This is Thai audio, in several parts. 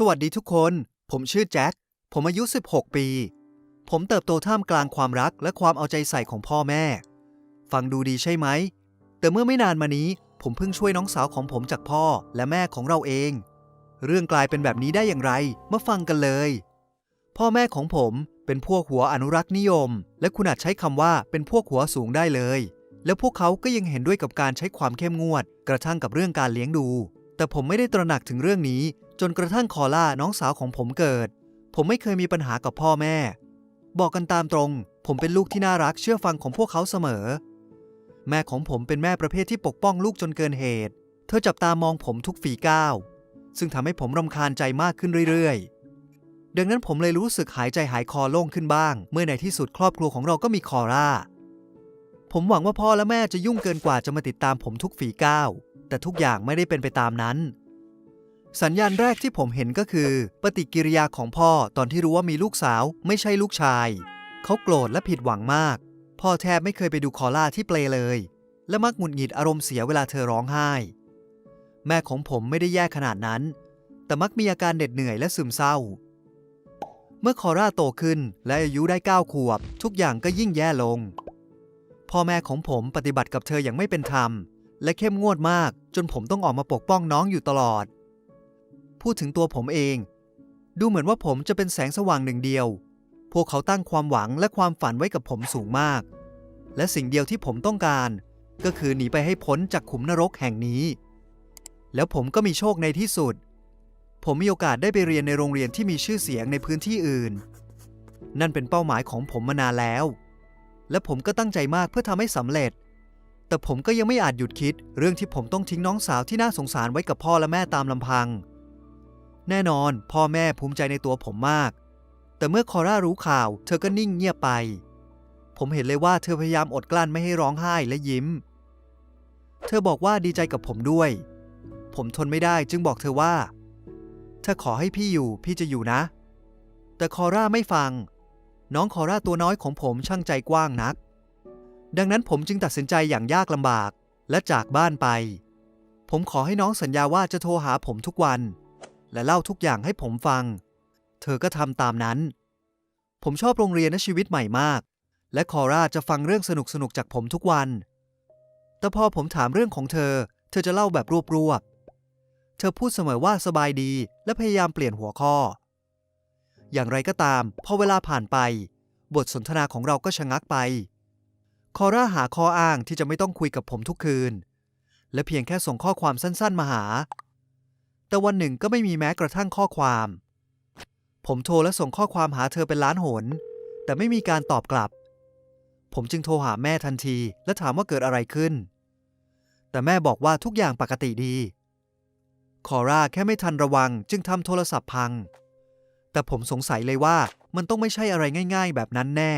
สวัสดีทุกคน ผมชื่อแจ็ค ผมอายุ 16 ปี ผมเติบโตท่ามกลางความรักและความเอาใจใส่ของพ่อแม่ ฟังดูดีใช่ไหม แต่เมื่อไม่นานมานี้ ผมเพิ่งช่วยน้องสาวของผมจากพ่อและแม่ของเราเอง เรื่องกลายเป็นแบบนี้ได้อย่างไร มาฟังกันเลย พ่อแม่ของผมเป็นพวกหัวอนุรักษ์นิยม และคุณอาจใช้คำว่าเป็นพวกหัวสูงได้เลย และพวกเขาก็ยังเห็นด้วยกับการใช้ความเข้มงวด กระทั่งกับเรื่องการเลี้ยงดู แต่ผมไม่ได้ตระหนักถึงเรื่องนี้ จนกระทั่งคอล่าน้องสาวของผมเกิด ผมไม่เคยมีปัญหากับพ่อแม่ บอกกันตามตรง ผมเป็นลูกที่น่ารักเชื่อฟังของพวกเขาเสมอ แม่ของผมเป็นแม่ประเภทที่ปกป้องลูกจนเกินเหตุ เธอจับตามองผมทุกฝีก้าว ซึ่งทำให้ผมรำคาญใจมากขึ้นเรื่อยๆ ดังนั้นผมเลยรู้สึกหายใจหายคอโล่งขึ้นบ้าง เมื่อในที่สุดครอบครัวของเราก็มีคอร่าผมหวังว่าพ่อและแม่จะยุ่งเกินกว่าจะมาติดตามผมทุกฝีก้าว แต่ทุกอย่างไม่ได้เป็นไปตามนั้น สัญญาณแรกที่ผมเห็นก็คือ ปฏิกิริยาของพ่อตอนที่รู้ว่ามีลูกสาว ไม่ใช่ลูกชาย เขาโกรธและผิดหวังมาก พ่อแทบไม่เคยไปดูคอล่าที่เปลเลย และมักหงุดหงิดอารมณ์เสียเวลาเธอร้องไห้ แม่ของผมไม่ได้แย่ขนาดนั้น แต่มักมีอาการเหน็ดเหนื่อยและซึมเศร้า เมื่อคอร่าโตขึ้นและอายุได้9ขวบ ทุกอย่างก็ยิ่งแย่ลงพ่อแม่ของผมปฏิบัติกับเธออย่างไม่เป็นธรรม และเข้มงวดมาก จนผมต้องออกมาปกป้องน้องอยู่ตลอด พูดถึงตัวผมเอง ดูเหมือนว่าผมจะเป็นแสงสว่างหนึ่งเดียว พวกเขาตั้งความหวังและความฝันไว้กับผมสูงมาก และสิ่งเดียวที่ผมต้องการ ก็คือหนีไปให้พ้นจากขุมนรกแห่งนี้ แล้วผมก็มีโชคในที่สุด ผมมีโอกาสได้ไปเรียนในโรงเรียนที่มีชื่อเสียงในพื้นที่อื่น นั่นเป็นเป้าหมายของผมมานานแล้ว และผมก็ตั้งใจมากเพื่อทำให้สำเร็จ แต่ผมก็ยังไม่อาจหยุดคิด เรื่องที่ผมต้องทิ้งน้องสาวที่น่าสงสารไว้กับพ่อและแม่ตามลำพัง แน่นอน พ่อแม่ภูมิใจในตัวผมมาก แต่เมื่อคอร่ารู้ข่าว เธอก็นิ่งเงียบไป ผมเห็นเลยว่าเธอพยายามอดกลั้นไม่ให้ร้องไห้และยิ้ม เธอบอกว่าดีใจกับผมด้วย ผมทนไม่ได้จึงบอกเธอว่า ถ้าขอให้พี่อยู่พี่จะอยู่นะ แต่คอร่าไม่ฟัง น้องคอร่าตัวน้อยของผมช่างใจกว้างนัก ดังนั้นผมจึงตัดสินใจอย่างยากลำบากและจากบ้านไป ผมขอให้น้องสัญญาว่าจะโทรหาผมทุกวัน และเล่าทุกอย่างให้ผมฟัง เธอก็ทำตามนั้น ผมชอบโรงเรียนและชีวิตใหม่มาก และคอร่าจะฟังเรื่องสนุกๆจากผมทุกวัน แต่พอผมถามเรื่องของเธอ เธอจะเล่าแบบรวบๆ เธอพูดเสมอว่าสบายดีและพยายามเปลี่ยนหัวข้อ อย่างไรก็ตาม พอเวลาผ่านไป บทสนทนาของเราก็ชะงักไป คอร่าหาข้ออ้างที่จะไม่ต้องคุยกับผมทุกคืน และเพียงแค่ส่งข้อความสั้นๆมาหา แต่วันหนึ่งก็ไม่มีแม้กระทั่งข้อความ ผมโทรและส่งข้อความหาเธอเป็นล้านหน แต่ไม่มีการตอบกลับ ผมจึงโทรหาแม่ทันทีและถามว่าเกิดอะไรขึ้น แต่แม่บอกว่าทุกอย่างปกติดี คอร่าแค่ไม่ทันระวัง จึงทำโทรศัพท์พัง แต่ผมสงสัยเลยว่ามันต้องไม่ใช่อะไรง่าย ๆ แบบนั้นแน่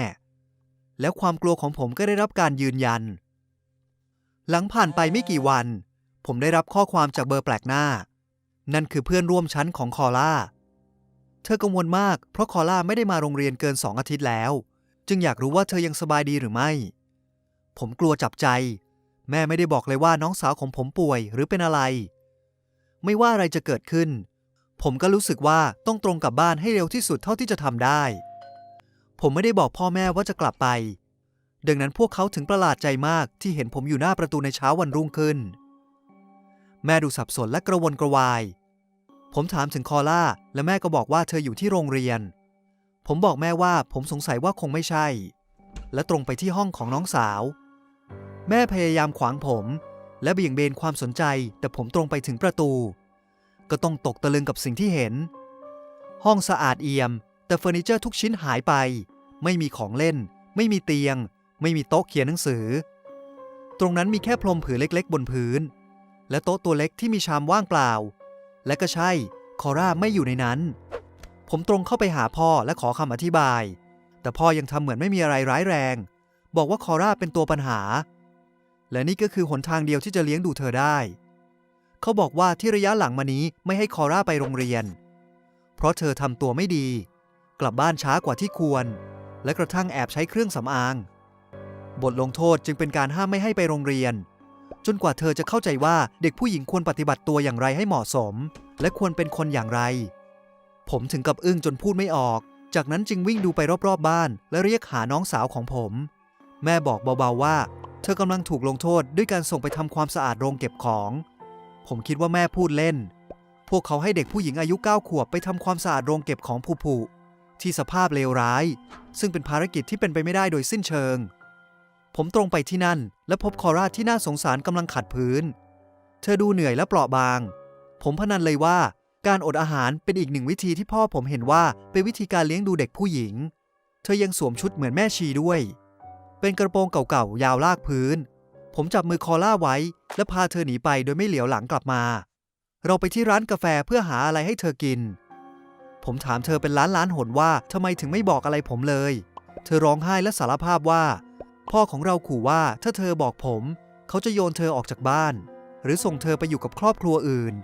แล้วความกลัวของผมก็ได้รับการยืนยัน หลังผ่านไปไม่กี่วัน ผมได้รับข้อความจากเบอร์แปลกหน้า นั่นคือเพื่อนร่วมชั้นของคอล่า เธอกังวลมากเพราะคอล่าไม่ได้มาโรงเรียนเกินสองอาทิตย์แล้ว จึงอยากรู้ว่าเธอยังสบายดีหรือไม่ ผมกลัวจับใจ แม่ไม่ได้บอกเลยว่าน้องสาวของผมป่วยหรือเป็นอะไร ไม่ว่าอะไรจะเกิดขึ้น ผมก็รู้สึกว่าต้องตรงกลับบ้านให้เร็วที่สุดเท่าที่จะทำได้ ผมไม่ได้บอกพ่อแม่ว่าจะกลับไป ดังนั้นพวกเขาถึงประหลาดใจมากที่เห็นผมอยู่หน้าประตูในเช้าวันรุ่งขึ้น แม่ดูสับสนและกระวนกระวาย ผมถามถึงคอล่า และแม่ก็บอกว่าเธออยู่ที่โรงเรียน ผมบอกแม่ว่าผมสงสัยว่าคงไม่ใช่ และตรงไปที่ห้องของน้องสาว แม่พยายามขวางผม และเบี่ยงเบนความสนใจ แต่ผมตรงไปถึงประตู ก็ต้องตกตะลึงกับสิ่งที่เห็น ห้องสะอาดเอี่ยม แต่เฟอร์นิเจอร์ทุกชิ้นหายไป ไม่มีของเล่น ไม่มีเตียง ไม่มีโต๊ะเขียนหนังสือ ตรงนั้นมีแค่พรมผืนเล็กๆ บนพื้น และโต๊ะตัวเล็กที่มีชามว่างเปล่า และก็ใช่ คอร่าไม่อยู่ในนั้น ผมตรงเข้าไปหาพ่อและขอคำอธิบาย แต่พ่อยังทำเหมือนไม่มีอะไรร้ายแรง บอกว่าคอร่าเป็นตัวปัญหา และนี่ก็คือหนทางเดียวที่จะเลี้ยงดูเธอได้ เขาบอกว่าที่ระยะหลังมานี้ไม่ให้คอร่าไปโรงเรียน เพราะเธอทำตัวไม่ดี กลับบ้านช้ากว่าที่ควร และกระทั่งแอบใช้เครื่องสำอาง บทลงโทษจึงเป็นการห้ามไม่ให้ไปโรงเรียน จนกว่าเธอจะเข้าใจว่าเด็กผู้หญิงควรปฏิบัติตัวอย่างไรให้เหมาะสม และควรเป็นคนอย่างไร ผมถึงกับอึ้งจนพูดไม่ออก จากนั้นจึงวิ่งดูไปรอบๆบบ้าน และเรียกหาน้องสาวของผม แม่บอกเบาๆว่า เธอกำลังถูกลงโทษด้วยการส่งไปทำความสะอาดโรงเก็บของ ผมคิดว่าแม่พูดเล่นพวกเขาให้เด็กผู้หญิงอายุ 9 ขวบไปทำความสะอาดโรงเก็บของผุๆ ที่สภาพเลวร้าย ซึ่งเป็นภารกิจที่เป็นไปไม่ได้โดยสิ้นเชิง ผมตรงไปที่นั่น และพบคอราที่น่าสงสารกำลังขัดพื้น เธอดูเหนื่อยและเปราะบาง ผมพนันเลยว่าการอดอาหารเป็นอีกหนึ่งวิธีที่พ่อผมเห็นว่าเป็นวิธีการเลี้ยงดูเด็กผู้หญิง เธอยังสวมชุดเหมือนแม่ชีด้วย เป็นกระโปรงเก่าๆยาวลากพื้น ผมจับมือคอล่าไว้ และพาเธอหนีไปโดยไม่เหลียวหลังกลับมา เราไปที่ร้านกาแฟเพื่อหาอะไรให้เธอกิน ผมถามเธอเป็นล้านล้านหนว่าทำไมถึงไม่บอกอะไรผมเลย เธอร้องไห้และสารภาพว่า พ่อของเราขู่ว่าถ้าเธอบอกผม เขาจะโยนเธอออกจากบ้าน หรือส่งเธอไปอยู่กับครอบครัวอื่น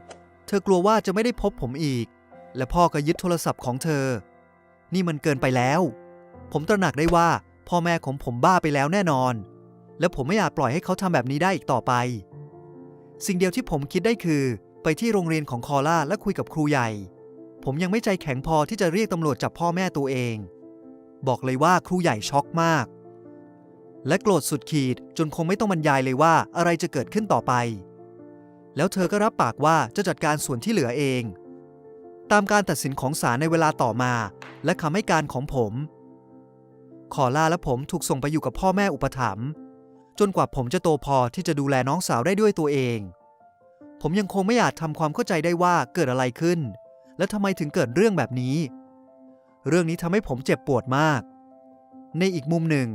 เธอกลัวว่าจะไม่ได้พบผมอีก และพ่อก็ยึดโทรศัพท์ของเธอ นี่มันเกินไปแล้ว ผมตระหนักได้ว่า พ่อแม่ของผมบ้าไปแล้วแน่นอน และผมไม่อาจปล่อยให้เขาทำแบบนี้ได้อีกต่อไป สิ่งเดียวที่ผมคิดได้คือ ไปที่โรงเรียนของคอล่าและคุยกับครูใหญ่ ผมยังไม่ใจแข็งพอที่จะเรียกตำรวจจับพ่อแม่ตัวเอง บอกเลยว่าครูใหญ่ช็อกมาก และโกรธสุดขีดจนคงไม่ต้องบรรยายเลยว่าอะไรจะเกิดขึ้นต่อไป แล้วเธอก็รับปากว่าจะจัดการส่วนที่เหลือเอง ตามการตัดสินของศาลในเวลาต่อมา และคำให้การของผม ขอลาและผมถูกส่งไปอยู่กับพ่อแม่อุปถัมภ์จนกว่าผมจะโตพอที่จะดูแลน้องสาวได้ด้วยตัวเอง ผมยังคงไม่อาจทำความเข้าใจได้ว่าเกิดอะไรขึ้น และทำไมถึงเกิดเรื่องแบบนี้ เรื่องนี้ทำให้ผมเจ็บปวดมาก ในอีกมุมหนึ่ง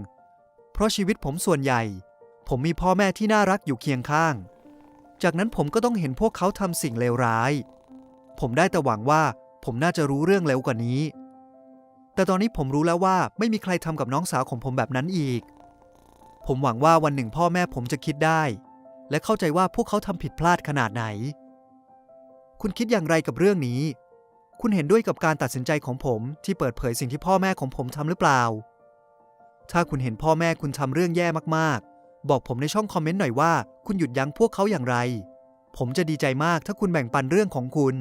เพราะชีวิตผมส่วนใหญ่ ผมมีพ่อแม่ที่น่ารักอยู่เคียงข้าง จากนั้นผมก็ต้องเห็นพวกเขาทำสิ่งเลวร้าย ผมได้แต่หวังว่าผมน่าจะรู้เรื่องเร็วกว่านี้ แต่ตอนนี้ผมรู้แล้วว่าไม่มีใครทำกับน้องสาวของผมแบบนั้นอีก ผมหวังว่าวันหนึ่งพ่อแม่ผมจะคิดได้ และเข้าใจว่าพวกเขาทำผิดพลาดขนาดไหน คุณคิดอย่างไรกับเรื่องนี้ คุณเห็นด้วยกับการตัดสินใจของผมที่เปิดเผยสิ่งที่พ่อแม่ของผมทำหรือเปล่า ถ้าคุณเห็นพ่อแม่คุณทำเรื่องแย่มากๆ บอกผมในช่องคอมเมนต์หน่อยว่า คุณหยุดยั้งพวกเขาอย่างไร ผมจะดีใจมากถ้าคุณแบ่งปันเรื่องของคุณ